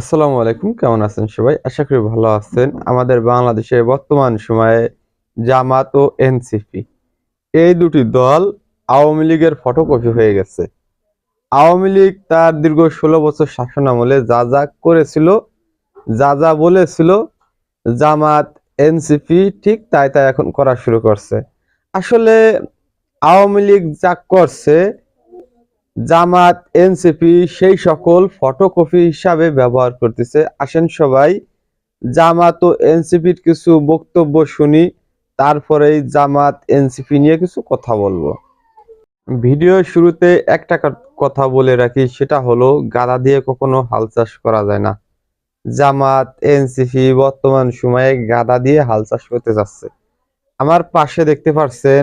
আসসালামু আলাইকুম, কেমন আছেন সবাই? আশা করি ভালো আছেন। আমাদের বাংলাদেশে বর্তমান সময়ে জামাত ও এনসিপি। এই দুটি দল আওয়ামী লীগের ফটোকপি হয়ে গেছে। আওয়ামী লীগ তার দীর্ঘ ষোলো বছর শাসন আমলে যা যা করেছিল, যা যা বলেছিল, জামাত, এনসিপি ঠিক তাই তাই এখন করা শুরু করছে। আসলে আওয়ামী লীগ যা করছে জামাত, এনসিপি সেই সকল ফটোকপি হিসাবে ব্যবহার করতেছে। আসেন সবাই, জামাত ও এনসিপির কিছু বক্তব্য শুনি, তারপরেই জামাত, এনসিপি নিয়ে কিছু কথা বলব। ভিডিও শুরুতে একটা কথা বলে রাখি, সেটা হলো গাদা দিয়ে কখনো হাল চাষ করা যায় না। জামাত, এনসিপি বর্তমান সময়ে গাদা দিয়ে হাল চাষ করতে যাচ্ছে। আমার পাশে দেখতে পাচ্ছেন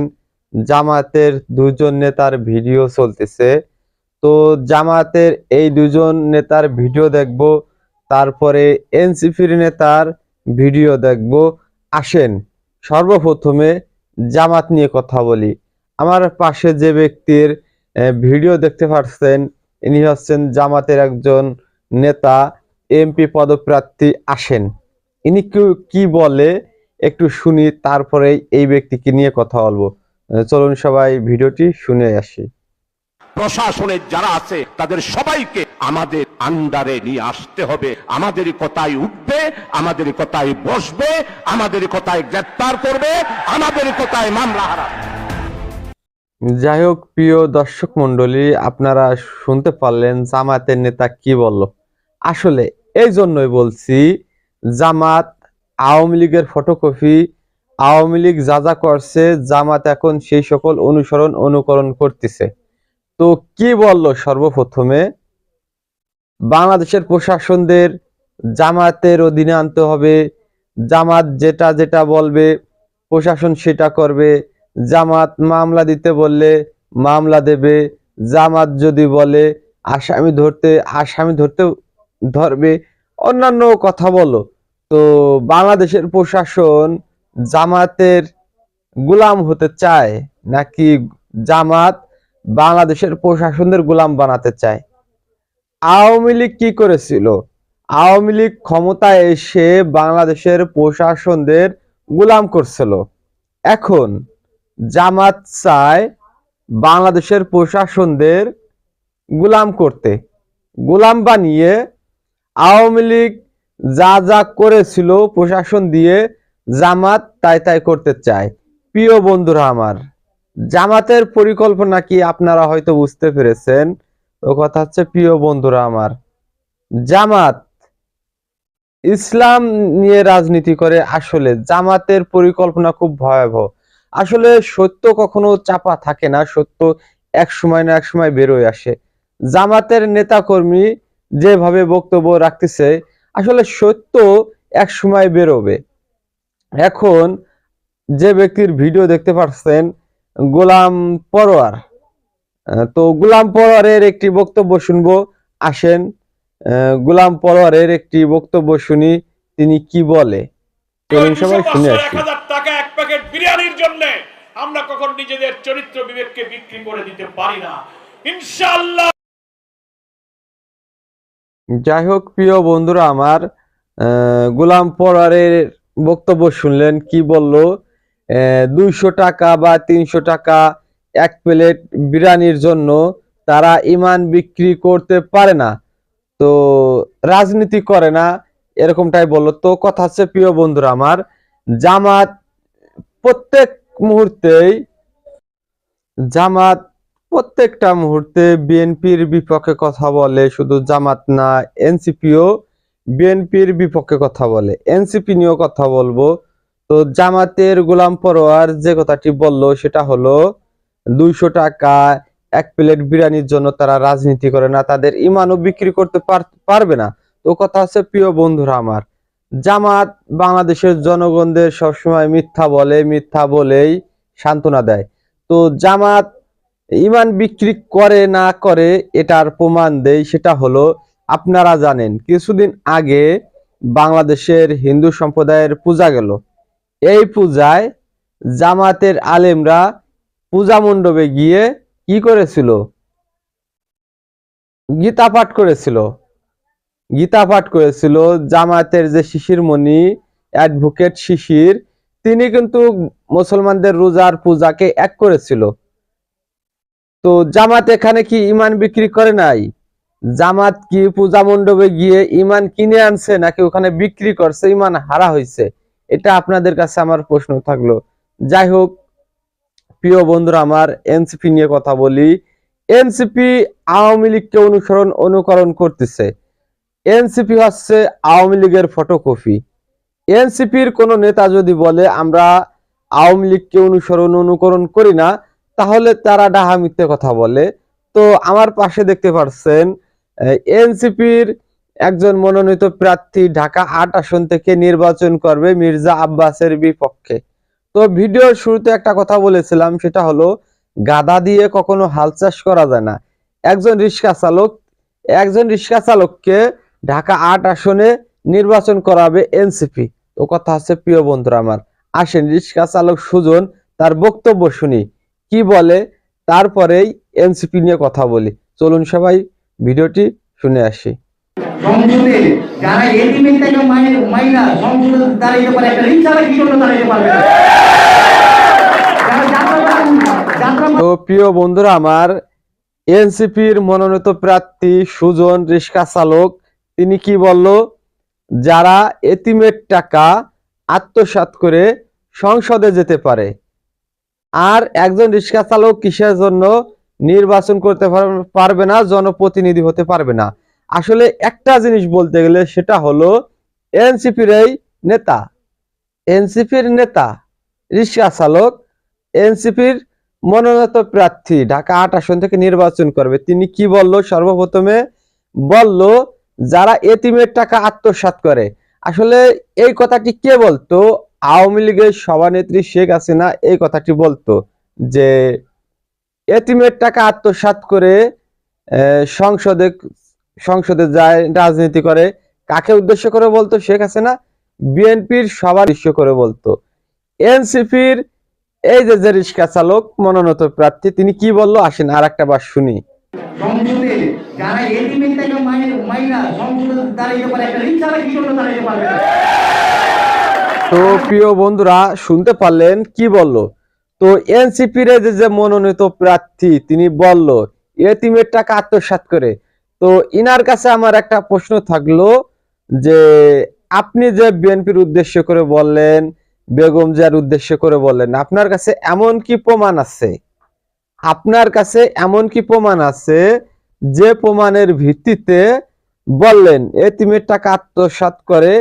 জামাতের দুজন নেতার ভিডিও চলতেছে। তো জামাতের এই দুজন নেতার ভিডিও দেখব, তারপরে এনসিপির নেতার ভিডিও দেখব। আসেন, সর্বপ্রথমে জামাত নিয়ে কথা বলি। আমার পাশে যে ব্যক্তির ভিডিও দেখতে পাচ্ছেন ইনি হচ্ছেন জামাতের একজন নেতা, এমপি পদপ্রার্থী আসেন। ইনি কি- বলে একটু শুনি, তারপরে এই ব্যক্তিকে নিয়ে কথা বলব। চলুন সবাই ভিডিওটি শুনে আসি। প্রশাসনের যারা আছে, তাদের সবাইকে আমাদের আন্ডারে নিয়ে আসতে হবে। আমাদের কথায় উঠবে, আমাদের কথায় বসবে, আমাদের কথায় গ্রেপ্তার করবে, আমাদের কথায় মামলা হারাবে। যাই হোক, প্রিয় দর্শক মন্ডলী আপনারা শুনতে পারলেন জামাতের নেতা কি বলল। আসলে এই জন্যই বলছি জামাত আওয়ামী লীগের ফটোকপি আওয়ামী লীগ যা যা করছে জামাত এখন সেই সকল অনুসরণ, অনুকরণ করতেছে। তো কি বলল সর্বপ্রথমে? বাংলাদেশের প্রশাসনদের জামাতের অধীনে আনতে হবে। জামাত যেটা যেটা বলবে, প্রশাসন সেটা করবে। জামাত মামলা দিতে বললে মামলা দেবে। জামাত যদি বলে, আসামি ধরতে আসামি ধরতে ধরবে, অন্যান্য কথা বলো। তো বাংলাদেশের প্রশাসন জামাতের গোলাম হতে চায় নাকি জামাত বাংলাদেশের প্রশাসনদের গোলাম বানাতে চায়। আওয়ামী লীগ কি করেছিল? আওয়ামী লীগ ক্ষমতায় এসে বাংলাদেশের প্রশাসনদের গোলাম করছিল। এখন জামাত চায় বাংলাদেশের প্রশাসনদের গোলাম করতে। গোলাম বানিয়ে আওয়ামী লীগ যা যা করেছিল প্রশাসন দিয়ে জামাত তাই তাই করতে চায়। প্রিয় বন্ধুরা আমার জামাতের পরিকল্পনা কি আপনারা হয়তো বুঝতে পেরেছেন? তো কথা হচ্ছে, প্রিয় বন্ধুরা আমার, জামাত ইসলাম নিয়ে রাজনীতি করে আসলে জামাতের পরিকল্পনা খুব ভয়াবহ। আসলে সত্য কখনো চাপা থাকে না, সত্য এক সময় না এক সময় বেরোয় আসে। জামাতের নেতাকর্মী যেভাবে বক্তব্য রাখতেছে, আসলে সত্য এক সময় বেরোবে। এখন যে ব্যক্তির ভিডিও দেখতে পাচ্ছেন গোলাম পরোয়ার। তো গোলাম পরোয়ারের একটি বক্তব্য শুনব। আসেন গোলাম পরোয়ারের একটি বক্তব্য শুনি তিনি কি বলে। চলুন সবাই শুনে আসি। টাকা এক প্যাকেট বিরিয়ানির জন্য আমরা কখন নিজেদের চরিত্র বিবেককে বিক্রি করে দিতে পারি না। ইনশাআল্লাহ। যাই হোক প্রিয় বন্ধুরা আমার আহ, গোলাম পরারের বক্তব্য শুনলেন কি বলল? দুইশো টাকা বা তিনশো টাকা এক প্লেট বিরিয়ানির জন্য তারা ইমান বিক্রি করতে পারে না। তো রাজনীতি করে না, এরকমটাই বলল। তো কথা হচ্ছে, প্রিয় বন্ধুরা আমার, জামাত প্রত্যেক মুহূর্তেই, জামাত প্রত্যেকটা মুহূর্তে বিএনপির বিপক্ষে কথা বলে, শুধু জামাত না, এনসিপিও বিএনপির বিপক্ষে কথা বলে। এনসিপি নিয়েও কথা বলব। তো জামাতের গোলাম পরোয়ার যে কথাটি বলল, সেটা হলো দুইশো টাকা এক প্লেট বিরিয়ানির জন্য তারা রাজনীতি করে না, তাদের ইমানও বিক্রি করতে পারবে না। তো কথা হচ্ছে, প্রিয় বন্ধুরা আমার, জামাত বাংলাদেশের জনগণদের সবসময় মিথ্যা বলে, মিথ্যা বলেই সান্ত্বনা দেয়। তো জামাত ইমান বিক্রি করে না করে এটার প্রমাণ দেয় সেটা হলো, আপনারা জানেন, কিছুদিন আগে বাংলাদেশের হিন্দু সম্প্রদায়ের পূজা গেল। এই পূজায় জামাতের আলেমরা পূজা মণ্ডপে গিয়ে কি করেছিল? গীতা পাঠ করেছিল। গীতা পাঠ করেছিল। জামায়াতের যে শিশির মণি অ্যাডভোকেট শিশির, তিনি কিন্তু মুসলমানদের রোজার পূজাকে এক করেছিল। তো জামাত এখানে কি ইমান বিক্রি করে নাই? জামাত কি পূজা মণ্ডপে গিয়ে ইমান কিনে আনছে নাকি ওখানে বিক্রি করছে? ইমান হারা হয়েছে এটা আপনাদের কাছে আমার প্রশ্ন থাকল। যাই হোক, প্রিয় বন্ধুরা, আমার এনসিপি নিয়ে কথা বলি। এনসিপি আওয়ামী লীগকে অনুসরণ, অনুকরণ করতেছে। এনসিপি হচ্ছে আওয়ামী লীগের ফটোকপি এনসিপির কোন নেতা যদি বলে, আমরা আওয়ামী লীগকে অনুসরণ, অনুকরণ করি না, তাহলে তারা ডাহা মিথ্যে কথা বলে। তো আমার পাশে দেখতে পাচ্ছেন এনসিপির একজন মনোনীত প্রার্থী ঢাকা আট আসন থেকে নির্বাচন করবে মির্জা আব্বাসের বিপক্ষে। তো ভিডিওর শুরুতে একটা কথা বলেছিলাম, সেটা হলো, গাদা দিয়ে কখনো হাল চাষ করা যায় না। একজন রিক্সা চালক, একজন রিক্সা চালককে ঢাকা আট আসনে নির্বাচন করাবে এনসিপি। তো কথা হচ্ছে, প্রিয় বন্ধুরা আমার, আসেন রিক্সা চালক সুজন তার বক্তব্য শুনি। কি বলে? তারপরেই এনসিপি নিয়ে কথা বলি। চলুন সবাই ভিডিওটি শুনে আসি। সংসদে যারা এটিমের থেকে মায়ের মাইনা সংসদে দাঁড়াইতে পারে একটা কি জন্য দাঁড়াইতে পারবে তো প্রিয় বন্ধুরা, আমার এনসিপির মনোনীত প্রার্থী সুজন রিক্সা চালক, তিনি কি বলল? যারা এতিমের টাকা আত্মসাৎ করে সংসদে যেতে পারে, আর একজন রিক্সা চালক কিসের জন্য নির্বাচন করতে পারবে না, জনপ্রতিনিধি হতে পারবে না আসলে একটা জিনিস বলতে গেলে সেটা হলো এনসিপির এই নেতা, এনসিপির নেতা, রিক্সা চালক, এনসিপির মনোনীত প্রার্থী ঢাকা আট আসন থেকে নির্বাচন করবে। তিনি কি বলল? সর্বপ্রথমে বলল, যারা এতিমের টাকা আত্মসাৎ করে। আসলে এই কথাটি কে বলতো? আওয়ামী লীগের সভানেত্রী শেখ হাসিনা এই কথাটি বলতো যে, এতিমের টাকা আত্মসাৎ করে সংসদে সংসদে যায় রাজনীতি করে। কাকে উদ্দেশ্য করে বলতো? শেখ হাসিনা। বিএনপির সবার উদ্দেশ্য করে বলতো। এনসিপির এই যে যে রিক্সা চালক মনোনীত প্রার্থী তিনি কি বলল? আসেন আর একটা বার শুনি। সংসদে যারা এটিমের থেকে মাইনা সংসদে দাঁড়াইতে পারে একটা রিক্সাওয়ালা কি জন্য দাঁড়াইতে পারবে তো প্রিয় বন্ধুরা শুনতে পারলেন কি বলল? তো এনসিপির যে যে মনোনীত প্রার্থী তিনি বলল এতিমের টাকা আত্মসাৎ করে। তো ইনার কাছে আমার একটা প্রশ্ন থাকল যে, আপনি যে বিএনপির উদ্দেশ্য করে বললেন, বেগম জিয়ার উদ্দেশ্য করে বললেন, আপনার কাছে এমন কি প্রমাণ আছে? আপনার কাছে এমন কি প্রমাণ আছে যে প্রমাণের ভিত্তিতে বললেন, এতিমের টাকা আত্মসাৎ করে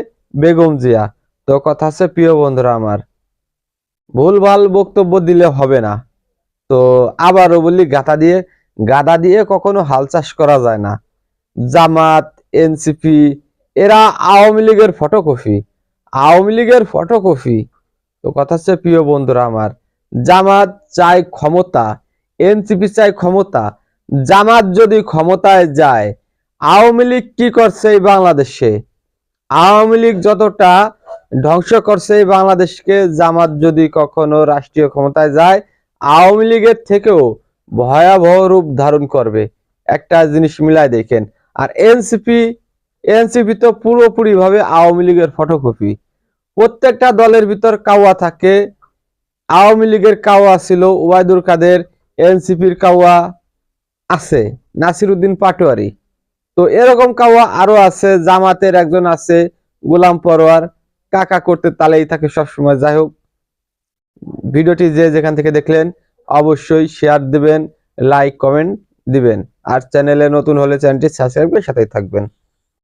বেগম জিয়া? তো কথা আছে, প্রিয় বন্ধুরা আমার, ভুল ভালো বক্তব্য দিলে হবে না। তো আবারও বলি, গাথা দিয়ে, গাদা দিয়ে কখনো হাল চাষ করা যায় না। জামাত, এনসিপি, এরা আওয়ামী লীগের ফটোকপি আওয়ামী লীগের ফটোকপি তো কথা হচ্ছে, প্রিয় বন্ধুরা আমার, জামাত চাই ক্ষমতা, এনসিপি চাই ক্ষমতা। জামাত যদি ক্ষমতায় যায়, আওয়ামী লীগ কি করছে এই বাংলাদেশে? আওয়ামী লীগ যতটা ধ্বংস করছে এই বাংলাদেশকে, জামাত যদি কখনো রাষ্ট্রীয় ক্ষমতায় যায়, আওয়ামী লীগের থেকেও ভয়াবহ রূপ ধারণ করবে। একটা জিনিস মিলায় দেখেন আর এনসিপি এনসিপি তো পুরোপুরি ভাবে আওয়ামী লীগের ফটোকপি প্রত্যেকটা দলের ভিতর কাওয়া থাকে। আওয়ামী লীগের কাওয়া ছিল ওয়াইদুর কাদের এনসিপির কাওয়া আছে নাসিরউদ্দিন পাটোয়ারি। তো এরকম কাওয়া আরও আছে, জামাতের একজন আছে, গোলাম পরোয়ার। কাকা করতে তালেই থাকে সবসময়। যাই হোক, ভিডিওটি যে যেখান থেকে দেখলেন, অবশ্যই শেয়ার দিবেন লাইক কমেন্ট দিবেন। আর চ্যানেলে নতুন হলে চ্যানেলটি সাবস্ক্রাইব করে সাথেই থাকবেন।